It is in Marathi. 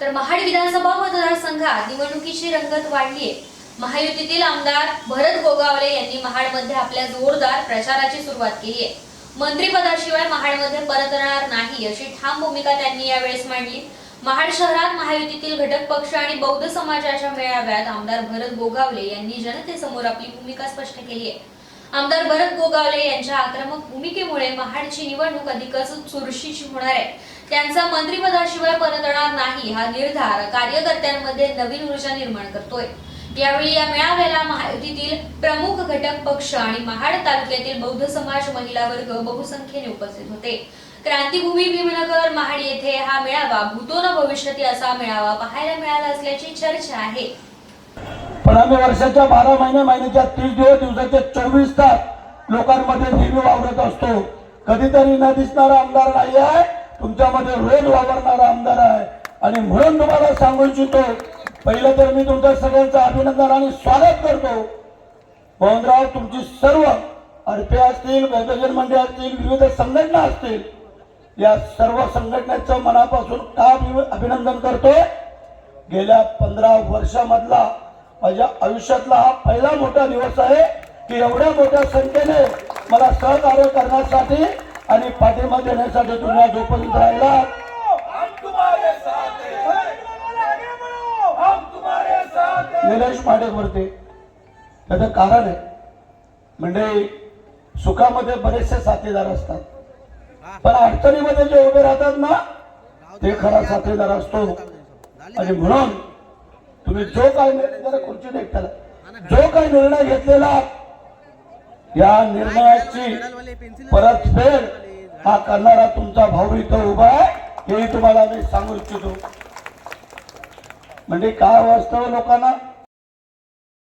तर महाड विधानसभा मतदारसंघात निवडणुकीची रंगत वाढली आहे महायुतीतील आमदार भरत गोगावले यांनी महाडमध्ये आपल्या जोरदार प्रचाराची सुरुवात केली आहे मंत्रीपदाशिवाय महाडमध्ये परतणार नाही अशी ठाम भूमिका त्यांनी यावेळेस मांडली. महाड शहरात महायुतीतील घटक पक्ष आणि बौद्ध समाजाच्या मेळाव्यात आमदार भरत गोगावले यांनी जनतेसमोर आपली भूमिका स्पष्ट केली आहे आमदार भरत गोगावले यांच्या आक्रमक भूमिकेमुळे महाडची निवडणूक अधिकच चुरशीची होणार आहे. त्यांचा मंत्रिपदाशिवाय परतणार नाही हा निर्धार कार्यकर्त्यांमध्ये नवीन ऊर्जा निर्माण करतोय. यावेळी या मेळाव्याला महायुतीतील प्रमुख घटक पक्ष आणि महाड तालुक्यातील बौद्ध समाज महिला वर्ग बहुसंख्येने उपस्थित होते. क्रांतीभूमी भीमनगर महाड येथे हा मेळावा भूतोन भविष्यती असा मेळावा पाहायला मिळाला असल्याची चर्चा आहे. पण आम्ही वर्षाच्या बारा महिने महिन्याच्या तीस दिवस दिवसाचे चोवीस तास लोकांमध्ये नेहमी वावरत असतो. कधीतरी न दिसणारा आमदार नाही आहे. तुमच्यामध्ये रोज वावरणारा आमदार आहे. आणि म्हणून तुम्हाला सांगू इच्छितो पहिलं तर मी तुमच्या सगळ्यांचं अभिनंदन आणि स्वागत करतो. मोहनराव तुमची सर्व अर्पे असतील बौद्धजन मंडळ असतील विविध संघटना असतील या सर्व संघटनेचं मनापासून का अभिनंदन करतोय. गेल्या पंधरा वर्षामधला माझ्या आयुष्यातला हा पहिला मोठा दिवस आहे की एवढ्या मोठ्या संख्येने मला सहकार्य करण्यासाठी आणि पाठिंबा देण्यासाठी तुम्ही आज उपस्थित राहिला हम तुम्हारे साथ हम तुम्हारे साथ निलेश माडेवरती त्याचं कारण आहे. म्हणजे सुखामध्ये बरेचसे साथीदार असतात. पण अडचणीमध्ये जे उभे राहतात ना ते खरा साथीदार असतो. आणि म्हणून तुम्ही जो काही निर्णय जरा खुर्ची दे त्याला. जो काही निर्णय घेतलेला या निर्णयाची परतफेड हा करणारा तुमचा भाऊ इथं उभा आहे हे तुम्हाला मी सांगू इच्छितो. म्हणजे काय वास्तव लोकांना?